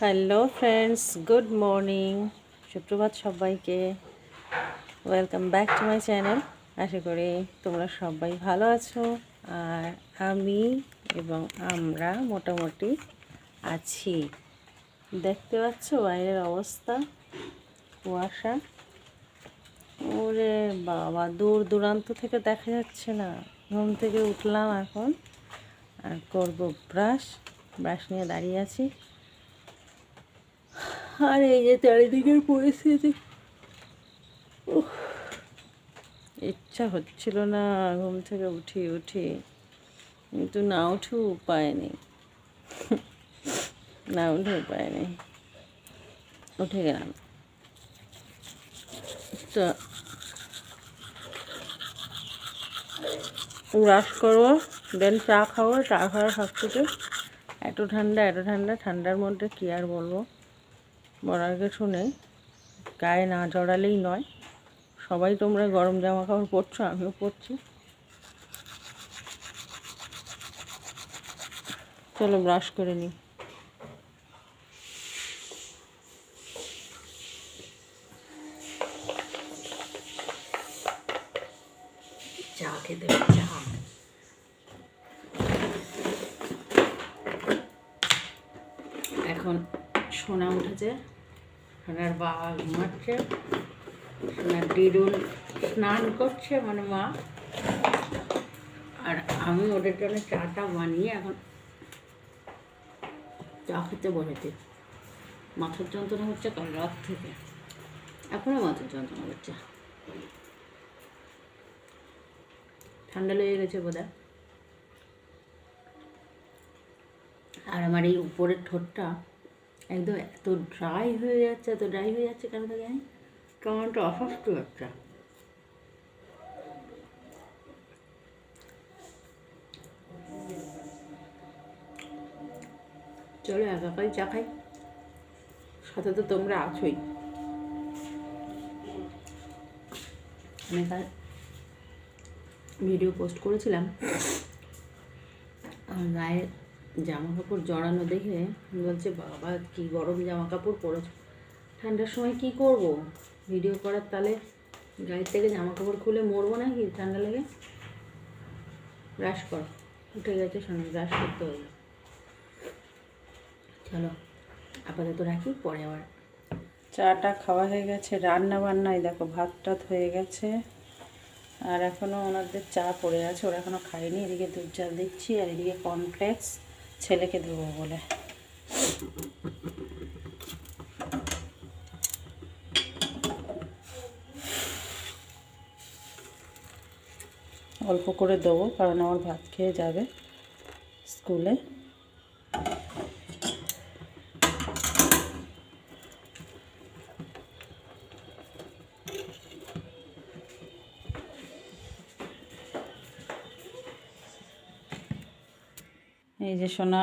Hello friends good morning সুপ্রভাত সবাইকে। Welcome back to my channel আশা করি তোমরা সবাই ভালো আছো। আর আমি এবং আমরা মোটামুটি আছি। দেখতে পাচ্ছ বাইরের অবস্থা? কুয়াশা। ওরে বাবা, দূর দূরান্ত থেকে দেখা যাচ্ছে না। ঘুম থেকে উঠলাম এখন। আর করব ব্রাশ। ব্রাশ নিয়ে দাঁড়িয়ে আছি। আর এই যে চারিদিকের পরিস্থিতি ইচ্ছা হচ্ছিল না ঘুম থেকে উঠি উঠি। কিন্তু না উঠেও উপায় নেই। না উঠে উপায় নেই। উঠে গেলাম। তো ব্রাশ করব দেন চা খাব চা খাওয়ার থেকে এত ঠান্ডা এত ঠান্ডা, ঠান্ডার মধ্যে কী আর বলব? বলার কিছু নেই গায়ে না জড়ালেই নয়। সবাই তোমরা গরম জামা কাপড় পরছো, আমিও পরছি। চলো ব্রাশ করে নিই। চা খেতে এখন সোনা উঠেছে। সোনার বাবা ঘুমাচ্ছে, সোনার দিদুন স্নান করছে মানে মা। আর আমি ওদের জন্য চাটা বানিয়ে এখন চা খেতে বসেছি। মাথার যন্ত্রণা হচ্ছে কাল রাত থেকে। এখনও মাথার যন্ত্রণা হচ্ছে। ঠান্ডা লেগে গেছে বোধ আর আমার এই উপরের ঠোঁটটা একদম এত ড্রাই হয়ে যাচ্ছে, এত ড্রাই হয়ে যাচ্ছে কেন তো জানি? কেমন একটা অসুস্থ একটা। চলো একাকাই চা খাই। সাথে তো তোমরা আছোই। আমি কাল ভিডিও পোস্ট করেছিলাম। আমার গায়ে জামা কাপড় জড়ানো দেখে বলছে, বাবা, কি গরম জামা কাপড় পরেছ? ঠান্ডার সময় কি করব? ভিডিও করার তালে গায়ের থেকে জামা কাপড় খুলে মরবো নাকি? ঠান্ডা লেগে? ব্রাশ কর। উঠে গেছে শোনো ব্রাশ করতে হলো চলো, আপাতত রাখি, পরে আবার। চাটা খাওয়া হয়ে গেছে, রান্না বান্নায় দেখো, ভাত টাত হয়ে গেছে। আর এখনও ওনাদের চা পড়ে আছে, ওরা এখনও খায়নি। এদিকে দুধ জাল দিচ্ছি, আর এদিকে কর্নফ্লেক্স ছেলেকে দেবো বলে। অল্প করে দেবো কারণ আমার ভাত খেয়ে যাবে স্কুলে। এই যে সোনা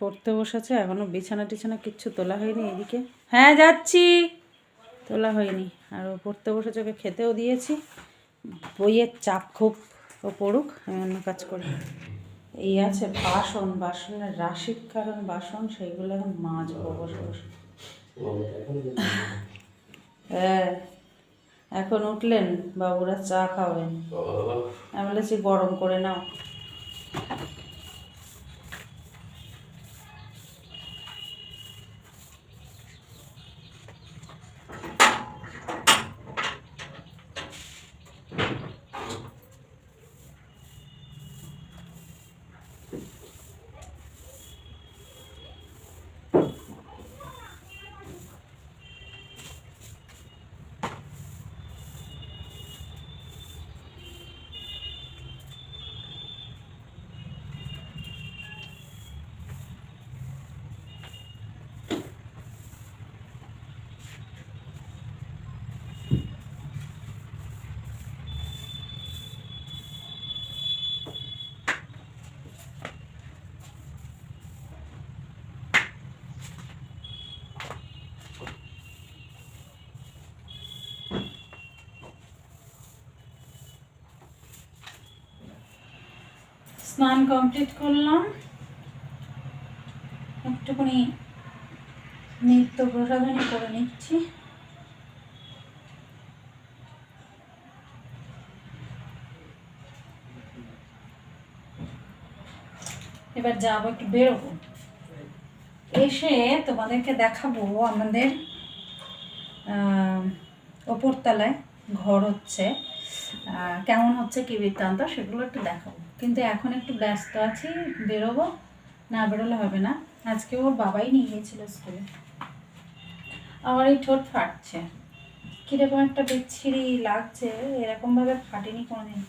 পড়তে বসেছে, এখনও বিছানা টিছানা কিচ্ছু তোলা হয়নি এদিকে। হ্যাঁ যাচ্ছি। তোলা হয়নি। আর ও পড়তে বসেছে, ওকে খেতেও দিয়েছি। বইয়ের চাপ খুব, ও পড়ুক, আমি অন্য কাজ করি। এই আছে বাসন, বাসনের রাশির কারণ বাসন, সেইগুলো এখন মাজবো বসে বসে। হ্যাঁ এখন উঠলেন, বাবুরা চা খাবেন আমি বলেছি গরম করে নাও। স্নান কমপ্লিট করলাম। একটুখানি নিত্য প্রসাধনী করে নিচ্ছি। এবার যাব, একটু বেরোবো। এসে তোমাদেরকে দেখাবো আমাদের ওপরতলায় ঘর হচ্ছে কেমন হচ্ছে কি বৃত্তান্ত সেগুলো একটু দেখাবো। কিন্তু এখন একটু ব্যস্ত আছি, বেরোবো। না বেরোলে হবে না। আজকে ওর বাবাই নিয়ে গিয়েছিল স্কুলে। আমার এই ঠোঁট ফাটছে। কীরকম একটা বিচ্ছিরি লাগছে, এরকমভাবে ফাটেনি কোনোদিন।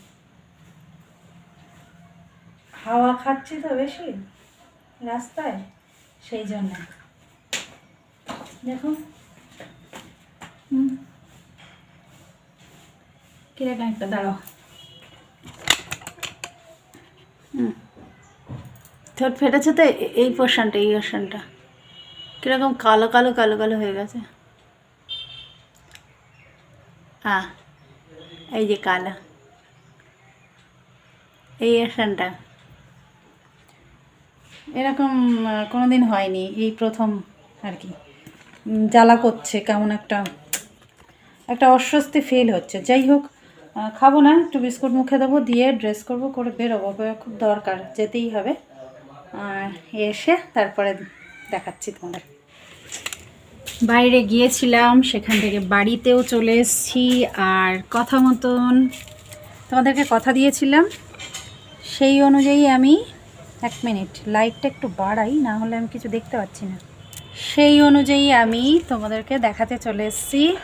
হাওয়া খাচ্ছি তো বেশি রাস্তায়, সেই জন্য। দেখো। কীরকম একটা, দাঁড়াও। ঠোঁট ফেটেছে তো এই পোর্শনটা এই পোর্শনটা কীরকম কালো কালো কালো কালো হয়ে গেছে। হ্যাঁ এই যে কালো। এই পোর্শনটা এরকম কোনো দিন হয়নি এই প্রথম আর কি। জ্বালা করছে, কেমন একটা একটা অস্বস্তি ফিল হচ্ছে। যাই হোক খাব না, একটু বিস্কুট মুখে দেবো, দিয়ে ড্রেস করব, করে বেরোবো। খুব দরকার, যেতেই হবে। আর এসে তারপরে দেখাচ্ছি তোমাদের। বাইরে গিয়েছিলাম, সেখান থেকে বাড়িতেও চলে এসেছি। আর কথা মতন তোমাদেরকে কথা দিয়েছিলাম, সেই অনুযায়ী আমি এক মিনিট লাইটটা একটু বাড়াই, না হলে আমি কিছু দেখতে পাচ্ছি না। সেই অনুযায়ী আমি তোমাদেরকে দেখাতে চলে এসেছি।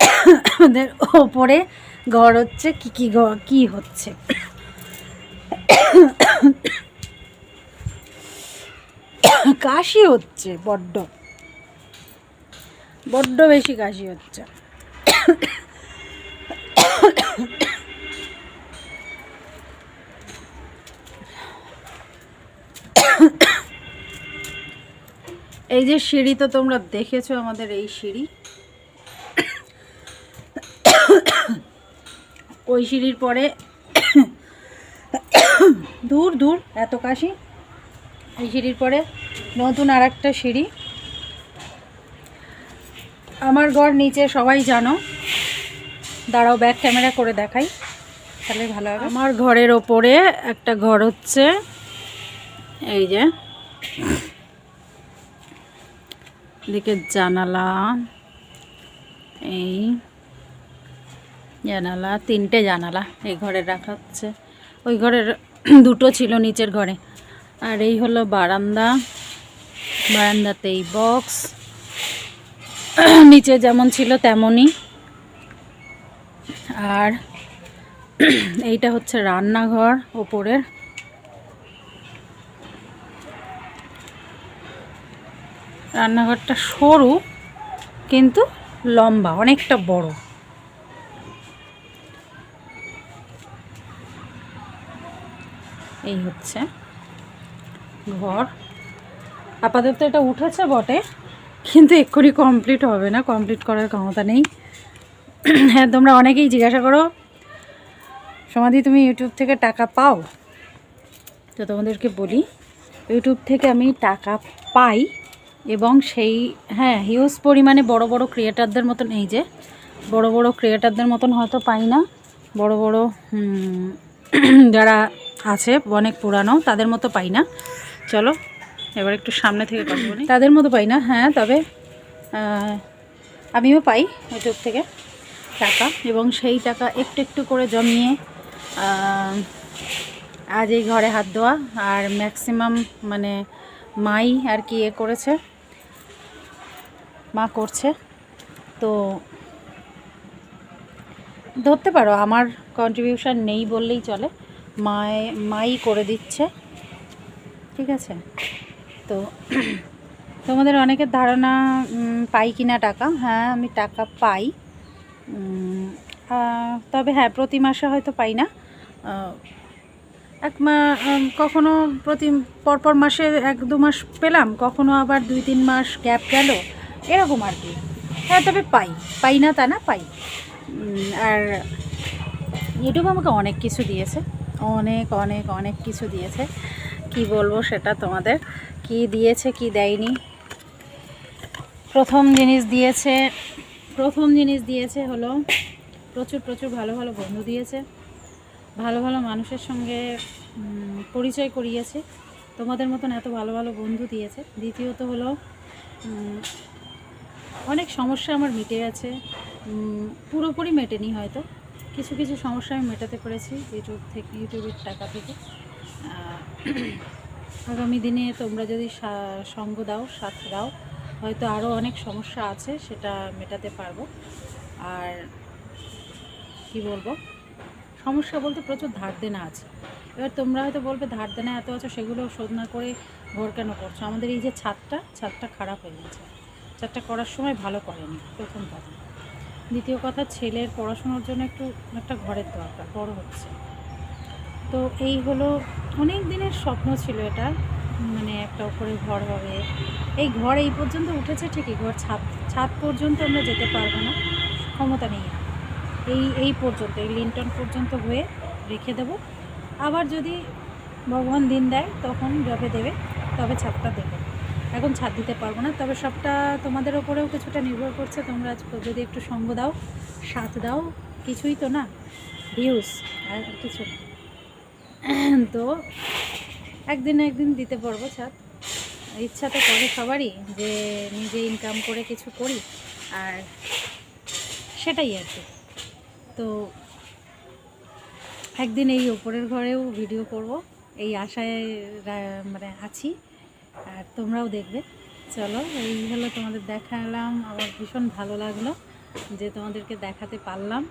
আমাদের ওপরে ঘর হচ্ছে, কি কি ঘর কি হচ্ছে? কাশি হচ্ছে, বড্ড। বড্ড বেশি কাশি হচ্ছে। এই যে সিঁড়ি তো তোমরা দেখেছ আমাদের এই সিঁড়ি। ওই সিঁড়ির পরে দূর দূর এত কাশি। এই সিঁড়ির পরে নতুন আর একটা সিঁড়ি। আমার ঘর নিচে সবাই জানো। দাঁড়াও ব্যাক ক্যামেরা করে দেখাই। তাহলে ভালো হবে। আমার ঘরের ওপরে একটা ঘর হচ্ছে। এই যে। এদিকে জানালা। এই। জানালা, তিনটে জানালা এই ঘরে রাখা হচ্ছে। ওই ঘরের দুটো ছিল নিচের ঘরে। আর এই হলো বারান্দা। বারান্দাতে এই বক্স নিচে যেমন ছিল তেমনই। আর এইটা হচ্ছে রান্নাঘর ওপরের। রান্নাঘরটা সরু, কিন্তু লম্বা, অনেকটা বড়। এই হচ্ছে ঘর। আপাতত এটা উঠেছে বটে, কিন্তু এক্ষুনি কমপ্লিট হবে না কমপ্লিট করার ক্ষমতা নেই। হ্যাঁ তোমরা অনেকেই জিজ্ঞাসা করো, সমাধি তুমি ইউটিউব থেকে টাকা পাও? তো তোমাদেরকে বলি ইউটিউব থেকে আমি টাকা পাই এবং সেই হ্যাঁ হিউজ পরিমাণে বড় বড় ক্রিয়েটারদের মতন, এই যে, বড় বড় ক্রিয়েটারদের মতন হয়তো পাই না। বড় বড় যারা আছে, অনেক পুরানো, তাদের মতো পাই না। চলো, এবার একটু সামনে থেকে তাদের মতো পাই না হ্যাঁ তবে আমিও পাই ইউটিউব থেকে টাকা, এবং সেই টাকা একটু একটু করে জমিয়ে আজ এই ঘরে হাত দেওয়া আর ম্যাক্সিমাম মানে মাই আর কি এ করেছে, মা করছে। তো, ধরতে পারো, আমার কন্ট্রিবিউশন নেই বললেই চলে। মায়ে মাই করে দিচ্ছে। ঠিক আছে? তো তোমাদের অনেকের ধারণা পাই কিনা টাকা? হ্যাঁ আমি টাকা পাই। তবে হ্যাঁ প্রতি মাসে হয়তো পাই না। এক মা কখনো প্রতি, পরপর মাসে এক দু মাস পেলাম, কখনো আবার দুই তিন মাস গ্যাপ গেল, এরকম আর কি। হ্যাঁ তবে পাই। পাই না তা না, পাই। আর ইউটিউব আমাকে অনেক কিছু দিয়েছে। অনেক অনেক অনেক কিছু দিয়েছে। কি বলব সেটা তোমাদের? কি দিয়েছে, কি দেয়নি? প্রথম জিনিস দিয়েছে, প্রথম জিনিস দিয়েছে হলো প্রচুর প্রচুর ভালো ভালো বন্ধু দিয়েছে। ভালো ভালো মানুষের সঙ্গে পরিচয় করিয়েছে। তোমাদের মতন এত ভালো ভালো বন্ধু দিয়েছে। দ্বিতীয়ত হলো অনেক সমস্যা আমার মিটে গেছে। পুরোপুরি মেটেনি হয়তো। কিছু কিছু সমস্যা আমি মেটাতে পেরেছি ইউটিউব থেকে ইউটিউবের টাকা থেকে। আগামী দিনে তোমরা যদি সঙ্গ দাও, সাথ দাও, হয়তো আরও অনেক সমস্যা আছে সেটা মেটাতে পারব। আর কি বলব? সমস্যা বলতে প্রচুর ধার দেনা আছে। এবার তোমরা হয়তো বলবে ধার দেনা এত আছে, সেগুলো শোধ না করে ঘর কেন করছ? আমাদের এই যে ছাদটা ছাদটা খারাপ হয়ে গেছে। ছাদটা করার সময় ভালো করেনি, প্রথম কথা। দ্বিতীয় কথা, ছেলের পড়াশোনার জন্য একটু একটা ঘরের দরকার, বড় হচ্ছে। তো এই হলো, অনেক দিনের স্বপ্ন ছিল এটা মানে একটা উপরে ঘর হবে। এই ঘর এই পর্যন্ত উঠেছে ঠিকই, ঘর ছাদ ছাদ পর্যন্ত আমরা যেতে পারব না, ক্ষমতা নেই এই এই পর্যন্ত, এই লিন্টন পর্যন্ত হয়ে রেখে দেব। আবার যদি ভগবান দিন দেয়, তখন যবে দেবে, তবে ছাদটা দেবো। এখন ছাদ দিতে পারব না। তবে সবটা তোমাদের ওপরেও কিছুটা নির্ভর করছে। তোমরা যদি একটু সঙ্গ দাও, সাথ দাও, কিছুই তো না ভিউজ আর কিছু তো একদিন একদিন দিতে পারব ছাদ ইচ্ছা তো করে সবারই যে নিজে ইনকাম করে কিছু করি, আর সেটাই আর কি। তো একদিন এই ওপরের ঘরেও ভিডিও করব। এই আশায় মানে আছি। আর তোমরাও দেখবে। চলো, এই হলো তোমাদের দেখালাম। আমার ভীষণ ভালো লাগল যে তোমাদেরকে দেখাতে পারলাম।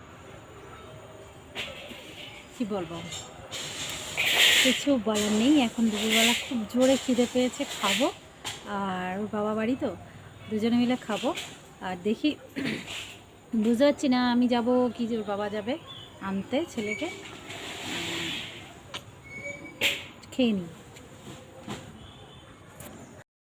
কি বলব? কিছু বলার নেই। এখন দুপুরবেলা খুব জোরে খিদে পেয়েছে, খাব। আর ওর বাবা বাড়ি তো, দুজনে মিলে খাব। আর দেখি, বুঝতে পারছি না আমি যাব কি ওর বাবা যাবে আনতে ছেলেকে। খেয়ে নিই।